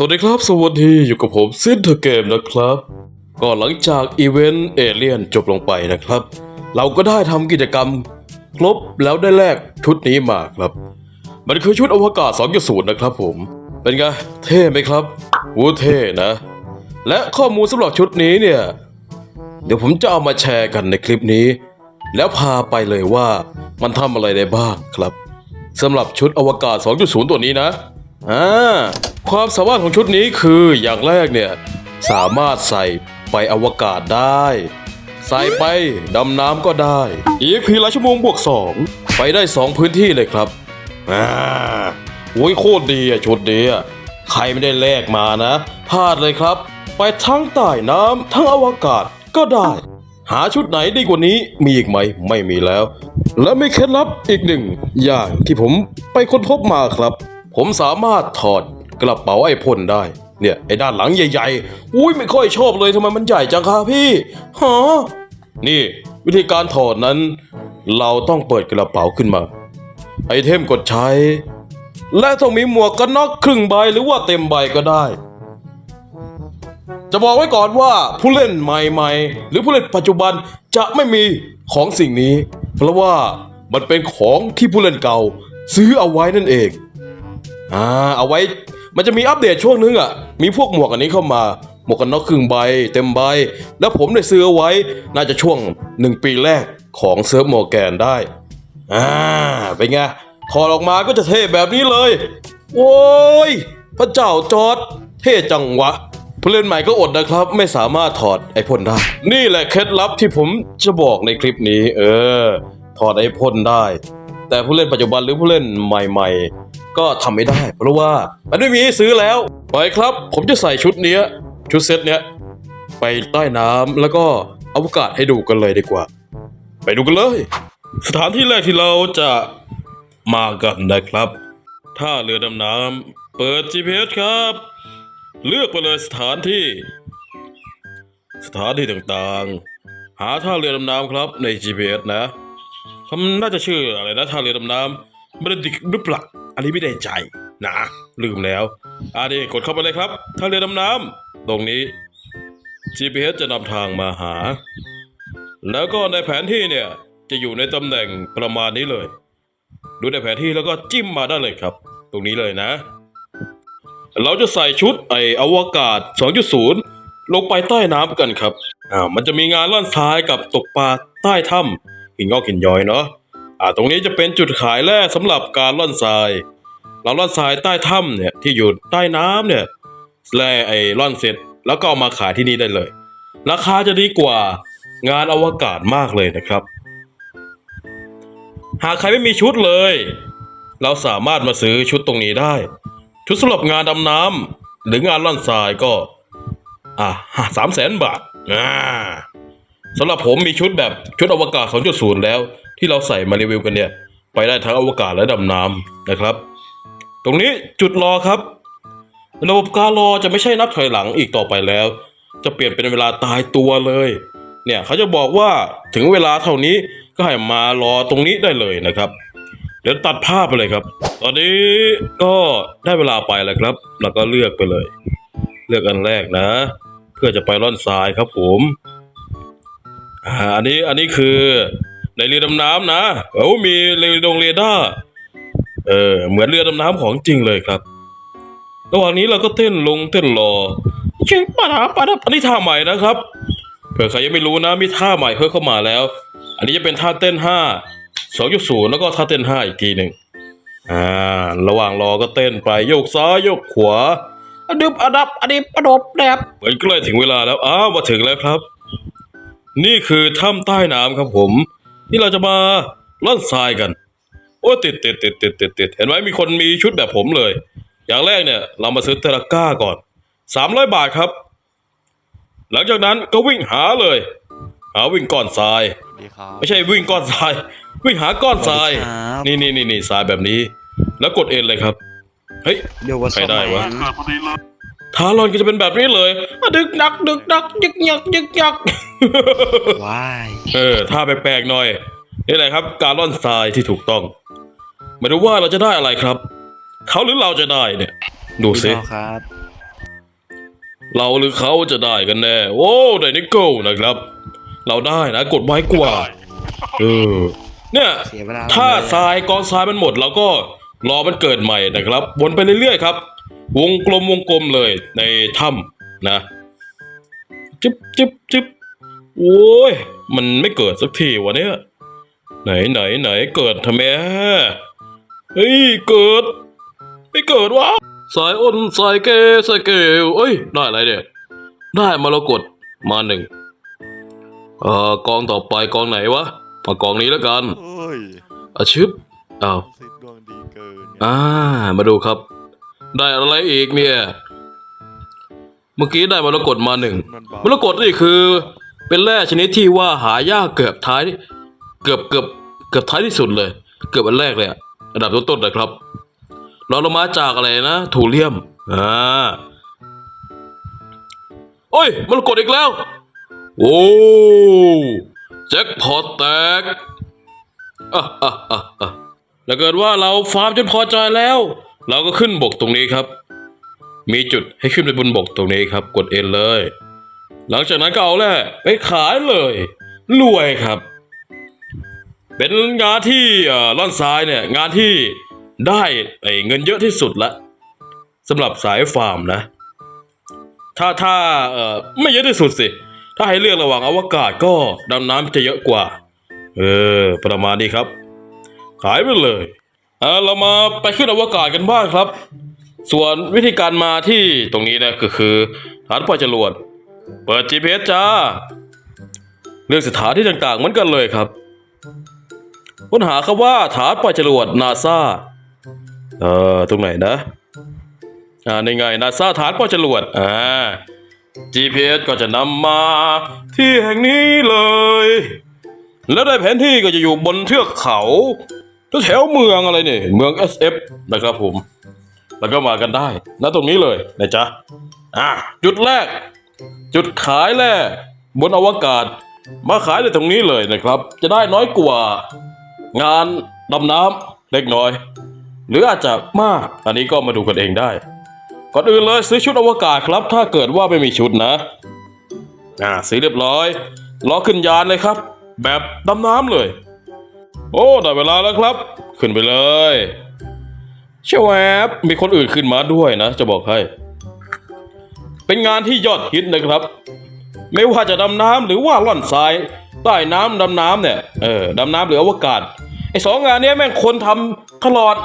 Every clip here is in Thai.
สวัสดีครับ สวัสดีอยู่กับผมซินเทอร์เกมนะครับ ก็หลังจากอีเวนต์เอเลียนจบลงไปนะครับ เราก็ได้ทำกิจกรรม ครบแล้วได้แลกชุดนี้มาครับ มันคือชุดอวกาศ 2.0 นะครับผม เป็นไง เท่ไหมครับวูเท่นะ และข้อมูลสำหรับชุดนี้เนี่ย เดี๋ยวผมจะเอามาแชร์กันในคลิปนี้ แล้วพาไปเลยว่ามันทำอะไรได้บ้างครับสำหรับชุดอวกาศ 2.0 ตัวนี้นะ อ่าความสามารถของชุดนี้คืออย่างแรกเนี่ยสามารถใส่ไปอวกาศได้ ใส่ไปดำน้ำก็ได้ อีกพีละชั่วโมงบวก 2 ไปได้ 2 พื้นที่เลยครับอ่าโอ้ยโคตรดีอะชุดนี้อะใครไม่ได้แลกมานะพลาดเลยครับ ไปทั้งใต้น้ำทั้งอวกาศก็ได้ หาชุดไหนดีกว่านี้มีอีกไหมไม่มีแล้ว และมีเคล็ดลับอีกหนึ่งอย่างที่ผมไปค้นพบมาครับ ผมสามารถถอดกระเป๋าไอพ่นได้ เนี่ยไอ้ด้านหลังใหญ่ๆ อุ้ยไม่ค่อยชอบเลยทำไมมันใหญ่จังครับพี่ฮะนี่วิธีการถอดนั้น เราต้องเปิดกระเป๋าขึ้นมา ไอเทมกดใช้ และต้องมีหมวกกันน็อกครึ่งใบหรือว่าเต็มใบก็ได้ จะบอกไว้ก่อนว่าผู้เล่นใหม่ๆ หรือผู้เล่นปัจจุบันจะไม่มีของสิ่งนี้ เพราะว่ามันเป็นของที่ผู้เล่นเก่า ซื้อเอาไว้นั่นเอง อ่าเอาไว้มันจะมีอัปเดตช่วงนึงอะ มีพวกหมวกอันนี้เข้ามา หมวกกันน็อกครึ่งใบ เต็มใบ แล้วผมได้ซื้อเอาไว้น่าจะช่วงหนึ่งปีแรกของเซิร์ฟโมแกนได้ อ่าเป็นไงถอดออกมาก็จะเท่แบบนี้เลย โอ้ย พระเจ้าจอร์ดเท่จังวะผู้เล่นใหม่ก็อดนะครับ ไม่สามารถถอดไอพ่นได้ นี่แหละเคล็ดลับที่ผมจะบอกในคลิปนี้ เออ ถอดไอพ่นได้ แต่ผู้เล่นปัจจุบันหรือผู้เล่นใหม่ ๆ ก็ทำไม่ได้ เพราะว่ามันไม่มีให้ซื้อแล้ว ไปครับ ผมจะใส่ชุดเนี้ย ชุดเซตเนี้ย ไปใต้น้ำแล้วก็อวกาศให้ดูกันเลยดีกว่า ไปดูกันเลย สถานที่แรกที่เราจะมากันนะครับท่าเรือดำน้ำเปิด GPS ครับ เลือกไปเลยสถานที่ สถานที่ต่างๆ หาท่าเรือดำน้ำครับใน GPS นะคำน่าจะชื่ออะไรนะท่าเรือดำน้ำไม่ได้ดิกหรือเปล่า อันนี้ไม่ได้ใจนะลืมแล้วอันนี้กดเข้าไปเลยครับท่าเรือดำน้ำตรงนี้ GPS จะนำทางมาหา แล้วก็ในแผนที่เนี่ยจะอยู่ในตำแหน่งประมาณนี้เลย ดูในแผนที่แล้วก็จิ้มมาได้เลยครับ ตรงนี้เลยนะ เราจะใส่ชุดไออวกาศ 2.0 ลงไปใต้น้ำกันครับอ่ามันจะมีงานล่อนทรายกับตกปลาใต้ถ้ำหินงอกหินย้อยเนาะ อ่าตรงนี้จะเป็นจุดขายแร่สำหรับการล่อนทราย เราล่อนทรายใต้ถ้ำเนี่ยที่อยู่ใต้น้ำเนี่ยแร่ไอ้ล่อนเสร็จแล้วก็เอามาขายที่นี่ได้เลย ราคาจะดีกว่างานอวกาศมากเลยนะครับ หากใครไม่มีชุดเลย เราสามารถมาซื้อชุดตรงนี้ได้ ชุดสำหรับงานดำน้ำหรืองานล่อนทรายก็ อ่าสามแสนบาทอ่าสำหรับผมมีชุดแบบชุดอวกาศ 2.0 แล้ว ที่เราใส่มารีวิวกันเนี่ย ไปได้ทั้งอวกาศและดำน้ำนะครับ ตรงนี้จุดรอครับ ระบบการรอจะไม่ใช่นับถอยหลังอีกต่อไปแล้ว จะเปลี่ยนเป็นเวลาตายตัวเลย เนี่ยเขาจะบอกว่าถึงเวลาเท่านี้ก็ให้มารอตรงนี้ได้เลยนะครับเดี๋ยวตัดภาพไปเลยครับ ตอนนี้ก็ได้เวลาไปแล้วครับ แล้วก็เลือกไปเลย เลือกอันแรกนะ เพื่อจะไปร่อนทรายครับผม อ่า อันนี้ อันนี้คือ ในเรือดำน้ำนะโอ้มีเรือดงเรดาร์เออเหมือนเรือดำน้ำของจริงเลยครับระหว่างนี้เราก็เต้นลงเต้นรอเชิงปะดาปะดาอันนี้ท่าใหม่นะครับเผื่อใครยังไม่รู้นะมีท่าใหม่เพิ่มเข้ามาแล้ว อันนี้จะเป็นท่าเต้นห้าสองยกศูนย์แล้วก็ท่าเต้นห้าอีกทีหนึ่งอ่าระหว่างรอก็เต้นไปโยกซ้ายโยกขวาอดึบอดับอดิบอดบแดบเหมือนใกล้ถึงเวลาแล้วอ้าวมาถึงแล้วครับ นี่คือถ้ำใต้น้ำครับผม ที่เราจะมาล่อนทรายกัน โอ้ติดติดติดติดติดติดเห็นไหมมีคนมีชุดแบบผมเลย อย่างแรกเนี่ย เรามาซื้อเทราก้าก่อนสามร้อยบาทครับ หลังจากนั้นก็วิ่งหาเลย หาวิ่งก้อนทราย สวัสดีครับไม่ใช่วิ่งก้อนทราย วิ่งหาก้อนทรายสวัสดีครับนี่นี่นี่นี่ทรายแบบนี้ แล้วกดเอ็นเลยครับ เฮ้ย เดี๋ยวว่าใครได้วะสมัย ทารอนก็จะเป็นแบบนี้เลยอะดึกนักดึกนักยึกยักยึกยัก ว้ายเออท่าแปลกๆหน่อยนี่แหละครับ การล่อนทรายที่ถูกต้องไม่รู้ว่าเราจะได้อะไรครับ เขาหรือเราจะได้เนี่ย ดูสิ พี่น้องครับ เราหรือเขาจะได้กันแน่ โอ้ได้นิกเกิลนะครับ เราได้นะกดไว้กว่าเออเนี่ยเสียเวลา ถ้าเลยทรายกองทรายมันหมดเราก็รอมันเกิดใหม่นะครับ วนไปเรื่อยๆครับ วงกลมวงกลมเลยในถ้ำนะจึ๊บจึ๊บจึ๊บโอ้ย มันไม่เกิดสักทีวะเนี่ย ไหนไหนไหนเกิดทำไมเฮ้ย เกิด ไม่เกิดวะสายอ้นสายเกสายเกลเอ้ย ได้อะไรเนี่ยได้มรกตมาหนึ่งเอ่อกองต่อไปกองไหนวะมากองนี้แล้วกันเฮ้ยอาชึบอ้าวสิทธิ์ดวงดีเกินเนี่ยอ่า มาดูครับ ได้อะไรอีกเนี่ย เมื่อกี้ได้มรกตมาหนึ่งมันบามรกตนี่คือ เป็นแร่ชนิดที่ว่าหายากเกือบท้าย เกือบเกือบเกือบท้ายที่สุดเลย เกือบอันแรกเลยอะระดับต้นๆเลยครับเราลงมาจากอะไรนะทูเลียมอ่าโอ้ยมรกตอีกแล้ว โอ้แจ็คพอตแตกอะอะอะอะแล้วเกิดว่าเราฟาร์มจนพอใจแล้ว เราก็ขึ้นบกตรงนี้ครับ มีจุดให้ขึ้นไปบนบกตรงนี้ครับ กดเอ็นเลย หลังจากนั้นก็เอาแหละไปขายเลยรวยครับ เป็นงานที่ล่อนซ้ายเนี่ยงานที่ได้เงินเยอะที่สุดละสำหรับสายฟาร์มนะ ถ้าถ้าไม่เยอะที่สุดสิ ถ้าให้เลือกระหว่างอวกาศก็ดำน้ำจะเยอะกว่า เออ ประมาณนี้ครับ ขายไปเลย อ่าเรามาไปขึ้นอวกาศกันบ้างครับ ส่วนวิธีการมาที่ตรงนี้นะก็คือฐานปล่อยจรวดเปิด GPS จ้า เลือกสถานที่ต่างๆเหมือนกันเลยครับค้นหาคำว่าฐานปล่อยจรวดนาซาเอ่อตรงไหนนะอ่าในไงนาซาฐานปล่อยจรวดอ่า GPS ก็จะนำมาที่แห่งนี้เลย แล้วได้แผนที่ก็จะอยู่บนเทือกเขา แถวเมืองอะไรเนี่ยเมือง SF นะครับผม แล้วก็มากันได้ณตรงนี้เลยนะจ๊ะอะจุดแรก จุดขายแร่บนอวกาศ มาขายในตรงนี้เลยนะครับ จะได้น้อยกว่า งานดำน้ำเล็กน้อย หรืออาจจะมาก อันนี้ก็มาดูกันเองได้ ก่อนอื่นเลยซื้อชุดอวกาศครับ ถ้าเกิดว่าไม่มีชุดนะอ่าซื้อเรียบร้อยล้อขึ้นยานเลยครับ แบบดำน้ำเลย โอ้ได้เวลาแล้วครับ ขึ้นไปเลยเชวบมีคนอื่นขึ้นมาด้วยนะ จะบอกให้ เป็นงานที่ยอดฮิตนะครับ ไม่ว่าจะดำน้ำหรือว่าล่อนทรายใต้น้ำดำน้ำเนี่ยเออดำน้ำหรืออวกาศไอ้สองงานนี้แม่งคนทำตลอด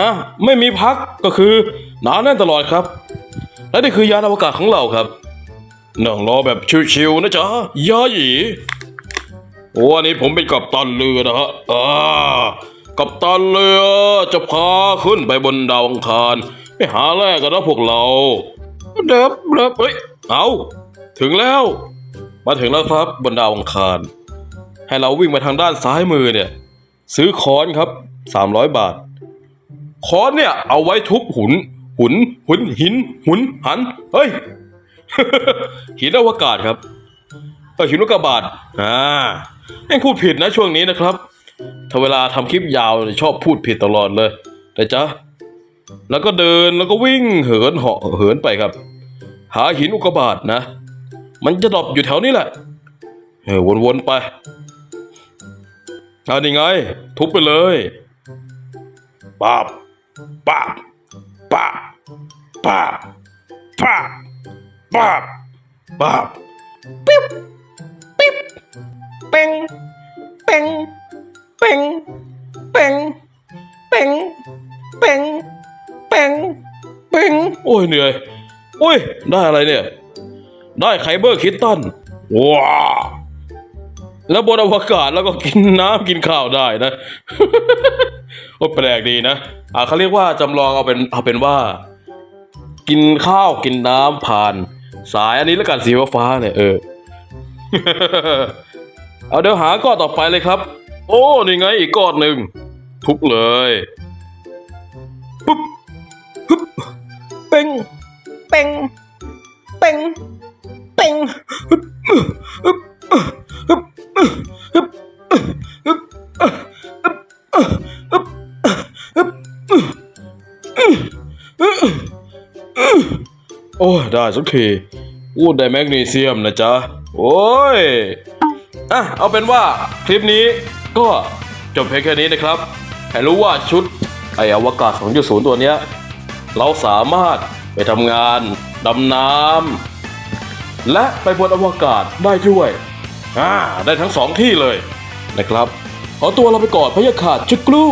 นะ ไม่มีพักก็คือหนาแน่นตลอดครับ และนี่คือยานอวกาศของเราครับนั่งรอแบบชิวๆนะจ๊ะยาหยี โอ้อันนี้ผมเป็นกัปตันเรือนะฮะอ่ากัปตันเรือจะพาขึ้นไปบนดาวอังคารไปหาแรกกันนะพวกเราเดิบเดิบเฮ้ยเอาถึงแล้ว มาถึงแล้วครับบนดาวอังคาร ให้เราวิ่งมาทางด้านซ้ายมือเนี่ย ซื้อค้อนครับ 300 บาท ค้อนเนี่ยเอาไว้ทุบหุน หุน หุนหิน หุนหัน เฮ้ย หินอวกาศครับเออหินอุกกาบาตอ่า ยังพูดผิดนะช่วงนี้นะครับ ถ้าเวลาทำคลิปยาวชอบพูดผิดตลอดเลยแต่จ๊ะแล้วก็เดินแล้วก็วิ่งเหินเหาะเหินไปครับ หาหินอุกกาบาตนะ มันจะดอปอยู่แถวนี้แหละเออวนๆไปเอานี่ไง ทุบไปเลยป้าบป้าบป้าบป้าบป้าบป้าบป้าบปิ๊บ เป่งเป่งเป่งเป่งเป่งเป่งเป่งเป่งโอ้ยเหนื่อยโอ้ย ได้อะไรเนี่ย ได้ไคเบอร์คิตตันว้าแล้วบนอวกาศแล้วก็กินน้ำกินข้าวได้นะโอ้แปลกดีนะอ่าเขาเรียกว่าจำลองเอาเป็นเอาเป็นว่า กินข้าวกินน้ำผ่าน สายอันนี้แล้วกันสีฟ้าเนี่ยเออ เอาเดี๋ยวหาก้อนต่อไปเลยครับ โอ้นี่ไงอีกก้อนหนึ่งทุบเลยปุ๊บฮึบเป่งเป่งเป่งเป่งโอ้ได้สักทีอู้ได้แมกนีเซียมนะจ๊ะ โอ้ย อะเอาเป็นว่าคลิปนี้ก็จบเพียงแค่นี้นะครับให้รู้ว่าชุดไออวกาศ2.0 ตัวเนี้ยเราสามารถไปทำงานดำน้ำและไปบนอวกาศได้ด้วยอ่าได้ทั้งสองที่เลยนะครับ ขอตัวเราไปก่อนพยาขาดชุกกลู